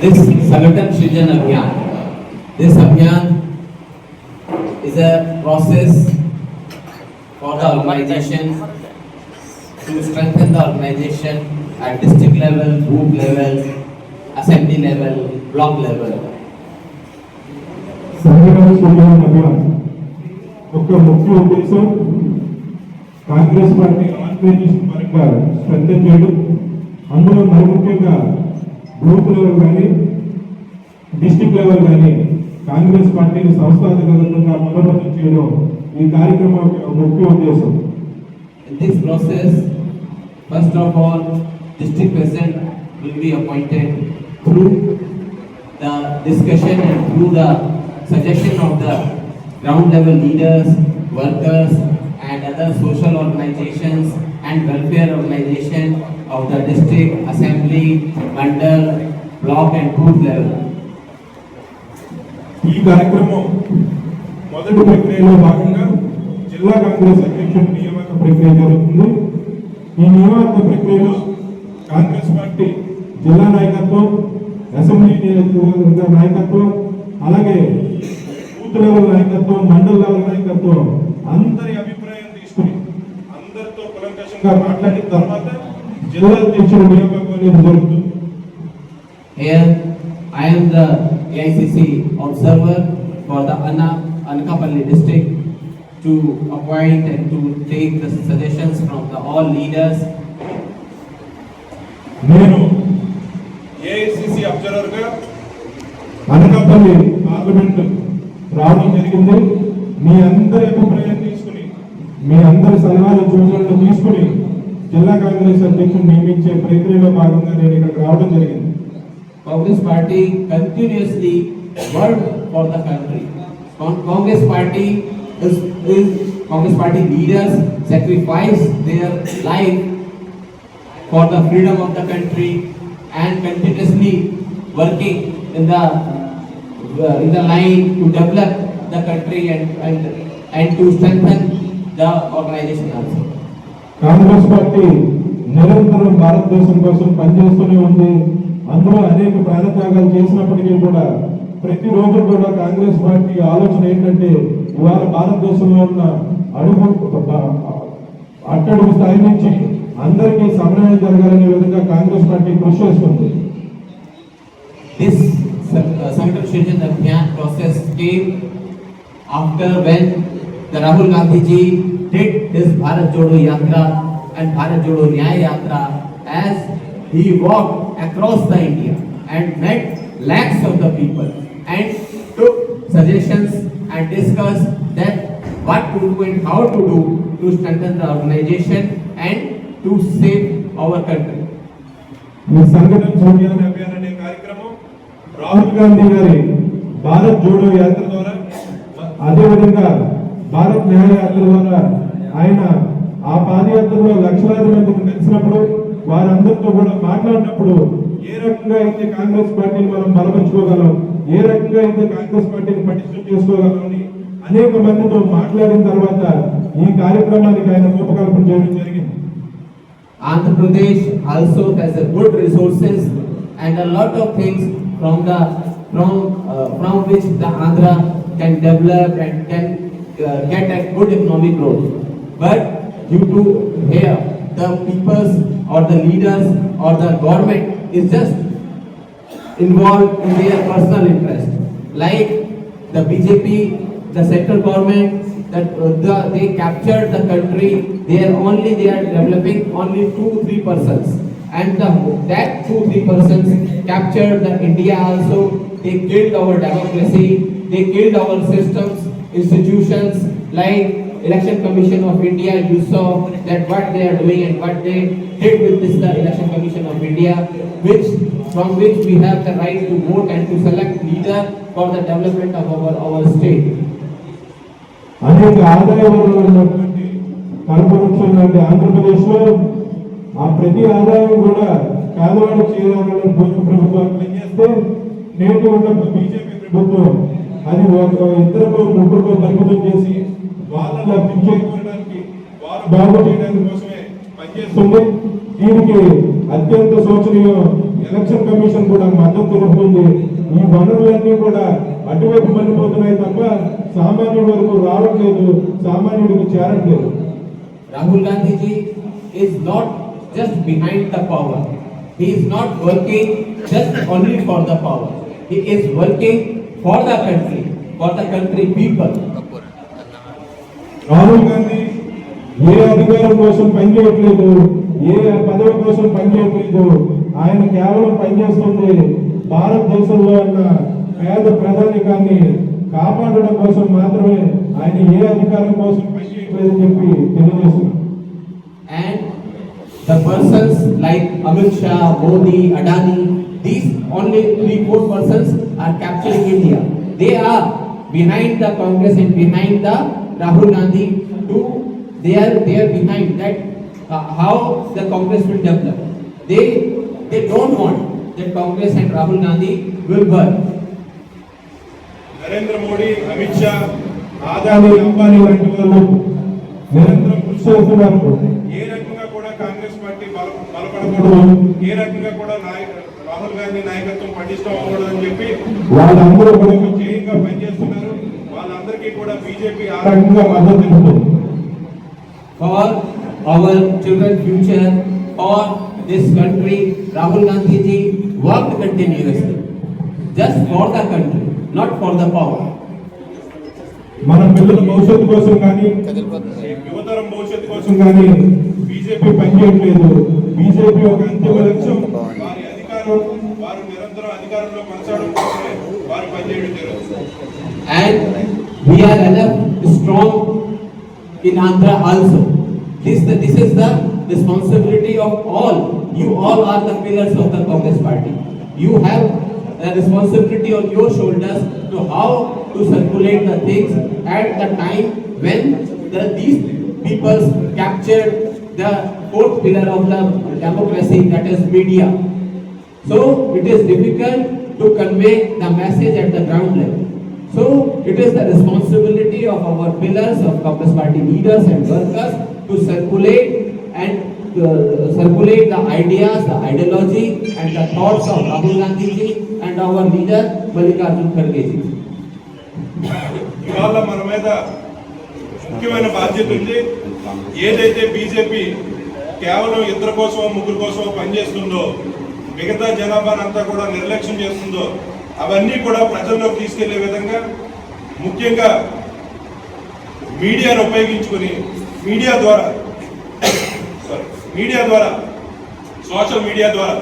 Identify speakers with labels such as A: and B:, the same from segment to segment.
A: this Sangathan Srijan Abhiyan. This Abhiyan is a process for the organization to strengthen the organization at district level, group level, assembly level, block level.
B: సంఘటన సూచన అభియాన్ యొక్క ముఖ్య ఉద్దేశం Congress party organisation పరంగా స్ట్రెంగ్ చేయడం అందులో మరి ముఖ్యంగా గ్రూప్ లెవెల్ కానీ డిస్టిక్ లెవెల్ కానీ కాంగ్రెస్ పార్టీని సంస్థాగతంగా బలోపేతం చేయడం ఈ కార్యక్రమం యొక్క ముఖ్య ఉద్దేశం
A: In this process, first of all, district president will be appointed through the discussion and through the suggestion of the ground level leaders, workers and other social organizations and welfare organization of the district, assembly, mandal, block and group level.
B: ఈ కార్యక్రమం మొదటి ప్రక్రియలో భాగంగా జిల్లా కాంగ్రెస్ అధ్యక్షుడు నియామక ప్రక్రియ జరుగుతుంది ఈ నియామక ప్రక్రియలో కాంగ్రెస్ పార్టీ జిల్లా నాయకత్వం అసెంబ్లీ నియోజకవర్గ నాయకత్వం అలాగే బూత్ లెవెల్ నాయకత్వం మండల్ లెవెల్ నాయకత్వం అందరి కులంకషంగా మాట్లాడిన తర్వాత జిల్లా అధ్యక్షుడి నియామకం అనేది జరుగుతుంది
A: Here, I am the AICC observer for the Anna Anakapalli district to appoint and to take the suggestions from the all leaders.
B: నేను ఏఐసిసి అబ్జర్వర్గా అనకాపల్లి పార్లమెంట్ రావడం జరిగింది మీ అందరి అభిప్రాయం తీసుకుని మీ అందరి సలహాలు సూచనలు జిల్లా కాంగ్రెస్ అధ్యక్షుడు నియమించే ప్రక్రియలో భాగంగా నేను ఇక్కడికి రావడం జరిగింది
A: Congress party continuously work for the country. Con- Congress party is, is Congress party leaders sacrifice their life for the freedom of the country and continuously working in the uh, in the line to develop the country and and, and to strengthen the organization also.
B: Congress party నిరంతరం భారతదేశం కోసం పనిచేస్తూనే ఉంది. అందులో అనేక ప్రాణత్యాగాలు చేసినప్పటికీ కూడా ప్రతిరోజు కూడా కాంగ్రెస్ పార్టీ ఆలోచన ఏంటంటే ఇవాళ భారతదేశంలో ఉన్న అడుగు అట్టడుగు స్థాయి నుంచి అందరికీ సమన్వయం జరగాలనే విధంగా కాంగ్రెస్ పార్టీ కృషి చేస్తుంది.
A: This uh, Sangatam Srijan Abhiyan did his Bharat Jodo Yatra and Bharat Jodo Nyaya Yatra as he walked across the India and met lakhs of the people and took suggestions and discussed that what to do and how to do to strengthen the organization and to save our country.
B: ఈ సంఘటన సోనియా అభియాన్ అనే కార్యక్రమం రాహుల్ గాంధీ గారి భారత్ జోడో యాత్ర ద్వారా అదే విధంగా భారత్ న్యాయ ద్వారా ఆయన ఆ పాదయాత్రలో లక్షలాది మందికి కలిసినప్పుడు వారందరితో కూడా మాట్లాడినప్పుడు ఏ రకంగా అయితే కాంగ్రెస్ పార్టీని మనం బలపరుచుకోగలం ఏ రకంగా అయితే కాంగ్రెస్ పార్టీని పటిష్టం చేసుకోగలం అని అనేక మందితో మాట్లాడిన తర్వాత ఈ కార్యక్రమానికి ఆయన రూపకల్పన చేయడం జరిగింది.
A: Andhra Pradesh also has a good resources and a lot of things from the from from which the Andhra can develop and can uh, get a good economic growth. But due to here the peoples or the leaders or the government is just involved in their personal interest. Like the BJP, the central government, that uh, the, they captured the country, they are only, they are developing only two, three persons. And the, that two, three persons captured the India also, they killed our democracy, they killed our systems, institutions like Election Commission of India, you saw that what they are doing and what they did with this the Election Commission of India, which from which we have the right to vote and to select leader for the development of our, our state.
B: అనేక ఆదాయ వనరులు ఉన్నటువంటి కల్పవృక్షం లాంటి ఆంధ్రప్రదేశ్లో ఆ ప్రతి ఆదాయం కూడా పేదవాడు చేయాలని భోజన ప్రభుత్వం పనిచేస్తే నేటి ఉన్న బీజేపీ ప్రభుత్వం అని ఒక ఇద్దరికో ముగ్గురికో పరిమితం చేసి వాళ్ళ లబ్ధి వారు బాగు చేయడానికి కోసమే పనిచేస్తుంది దీనికి అత్యంత శోచనీయం ఎలక్షన్ కమిషన్ కూడా మద్దతు తెలుపుతుంది ఈ వనరులన్నీ కూడా అటువైపు మళ్ళిపోతున్నాయి తప్ప సామాన్యుడి వరకు రావట్లేదు సామాన్యుడికి చేరట్లేదు
A: Rahul Gandhiji ji is not just behind the power. Is not working just just only the the power. Is working for the country, for the country people.
B: Rahul Gandhi ఏ అధికారం కోసం పనిచేయట్లేదు ఏ పదవి కోసం పనిచేయట్లేదు ఆయన కేవలం పనిచేస్తుంది భారతదేశంలో ఉన్న పేద ప్రధానికాన్ని కాపాడడం కోసం మాత్రమే ఆయన ఏ అధికారం కోసం పనిచేయట్లేదని చెప్పి తెలియజేస్తున్నాం
A: And the persons like Amit Shah, Modi, Adani, these only three, four persons are capturing India. They are behind the Congress and behind the Rahul Gandhi to, they are, they are behind that uh, how the Congress will develop. They, they don't want that Congress and Rahul Gandhi will work.
B: Narendra Modi Amit Shah Adani Ambani వంటి వాళ్ళు నిరంతరం కృషి చేస్తున్నారు ఏ రకంగా కూడా Congress party బల బలపడకూడదు ఏ రకంగా కూడా నాయక రాహుల్ గాంధీ నాయకత్వం పటిష్టం అవ్వకూడదు అని చెప్పి వాళ్ళందరూ కూడా చేయంగా పనిచేస్తున్నారు వాళ్ళందరికీ కూడా బీజేపీ ఆ రకంగా మద్దతు తెలుపుతుంది
A: for our children's future, for this country, Rahul Gandhi ji worked continuously. Just for the country, not for the power.
B: మన పిల్లల భవిష్యత్తు కోసం కానీ యువతరం భవిష్యత్తు కోసం కానీ బీజేపీ పనిచేయట్లేదు బీజేపీ ఒక అంతిమ లక్ష్యం వారి అధికారం వారు నిరంతరం అధికారంలో కొనసాగడం కోసమే వారు పనిచేయడం జరుగుతుంది
A: And we are enough strong in Andhra also. This, this is the responsibility of all. You all are the pillars of the Congress party. You have the responsibility on your shoulders to how to circulate the things at the time when the, these peoples captured the fourth pillar of the democracy, that is media. So it is difficult to convey the message at the ground level. So it is the responsibility of our pillars of Congress party leaders and workers to circulate and uh, circulate the ideas, the ideology and the thoughts of Rahul Gandhi ji and our leader Mallikarjun Kharge ji.
B: ఇవాళ మన మీద ముఖ్యమైన బాధ్యత ఉంది ఏదైతే BJP కేవలం ఇద్దరు కోసమో ముగ్గురు కోసమో పనిచేస్తుందో మిగతా జనాభానంతా కూడా నిర్లక్ష్యం చేస్తుందో అవన్నీ కూడా ప్రజల్లోకి తీసుకెళ్ళే విధంగా ముఖ్యంగా మీడియాను ఉపయోగించుకొని మీడియా ద్వారా సారీ మీడియా ద్వారా సోషల్ మీడియా ద్వారా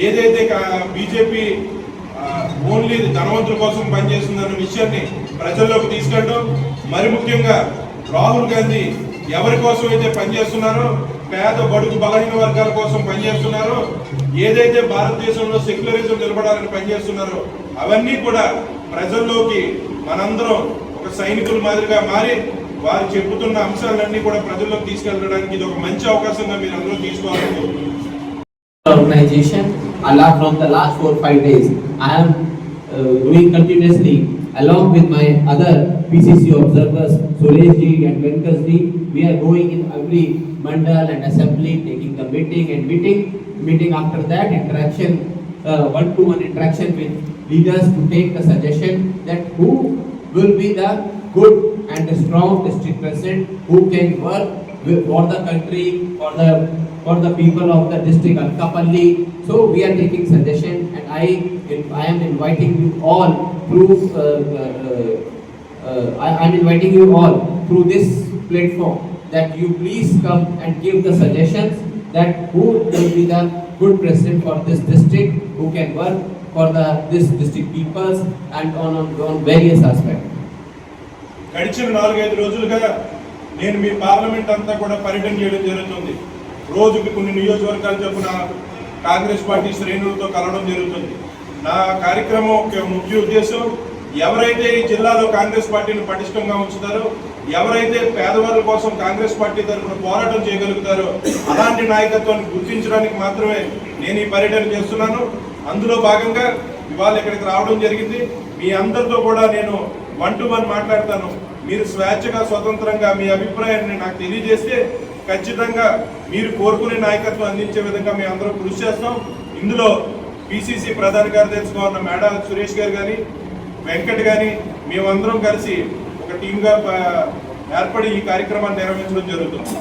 B: ఏదైతే బీజేపీ ఓన్లీ ధనవంతుల కోసం పనిచేస్తుందన్న విషయాన్ని ప్రజల్లోకి తీసుకెళ్ళడం మరి ముఖ్యంగా రాహుల్ గాంధీ ఎవరి కోసం అయితే పనిచేస్తున్నారో పేద బడుగు బలహీన వర్గాల కోసం పనిచేస్తున్నారో. ఏదైతే భారతదేశంలో సెక్యులరిజం నిలబడాలని పనిచేస్తున్నారో అవన్నీ కూడా ప్రజల్లోకి మనందరం ఒక సైనికుల మాదిరిగా మారి వారు చెబుతున్న అంశాలన్నీ కూడా ప్రజల్లోకి తీసుకెళ్ళడానికి ఇది ఒక మంచి అవకాశంగా మీరు అందరూ తీసుకోవాలని
A: organization Allah from the last four five days I am uh, doing continuously along with my other PCC observers Suresh ji and Venkas ji. We are going in every mandal and assembly taking the meeting and meeting meeting after that interaction one to one interaction with leaders to take the suggestion that who will be the good and strong district president who can work for the country, for the for the people of the district Alkapalli. So we are taking suggestion and I I am inviting you all through uh, uh, uh, I am inviting you all through this platform that you please come and give the suggestions that who will be the good president for this district who can work for the this district peoples and on on, on various aspects.
B: గడిచిన నాలుగైదు రోజులుగా నేను మీ parliament అంతా కూడా పర్యటన చేయడం జరుగుతుంది రోజుకి కొన్ని నియోజకవర్గాలు చొప్పున కాంగ్రెస్ పార్టీ శ్రేణులతో కలవడం జరుగుతుంది నా కార్యక్రమం ముఖ్య ఉద్దేశం ఎవరైతే ఈ జిల్లాలో కాంగ్రెస్ పార్టీని పటిష్టంగా ఉంచుతారో ఎవరైతే పేదవాళ్ళ కోసం కాంగ్రెస్ పార్టీ తరఫున పోరాటం చేయగలుగుతారో అలాంటి నాయకత్వాన్ని గుర్తించడానికి మాత్రమే నేను ఈ పర్యటన చేస్తున్నాను. అందులో భాగంగా ఇవాళ ఇక్కడికి రావడం జరిగింది. మీ అందరితో కూడా నేను వన్ టు వన్ మాట్లాడతాను. మీరు స్వేచ్ఛగా స్వతంత్రంగా మీ అభిప్రాయాన్ని నాకు తెలియజేస్తే ఖచ్చితంగా మీరు కోరుకునే నాయకత్వం అందించే విధంగా మేము అందరం కృషి చేస్తాం. ఇందులో పిసిసి ప్రధాన కార్యదర్శిగా ఉన్న మేడా సురేష్ గారు కానీ వెంకట్ కానీ మేమందరం కలిసి ఒక టీంగా ఏర్పడి ఈ కార్యక్రమాన్ని నిర్వహించడం జరుగుతుంది.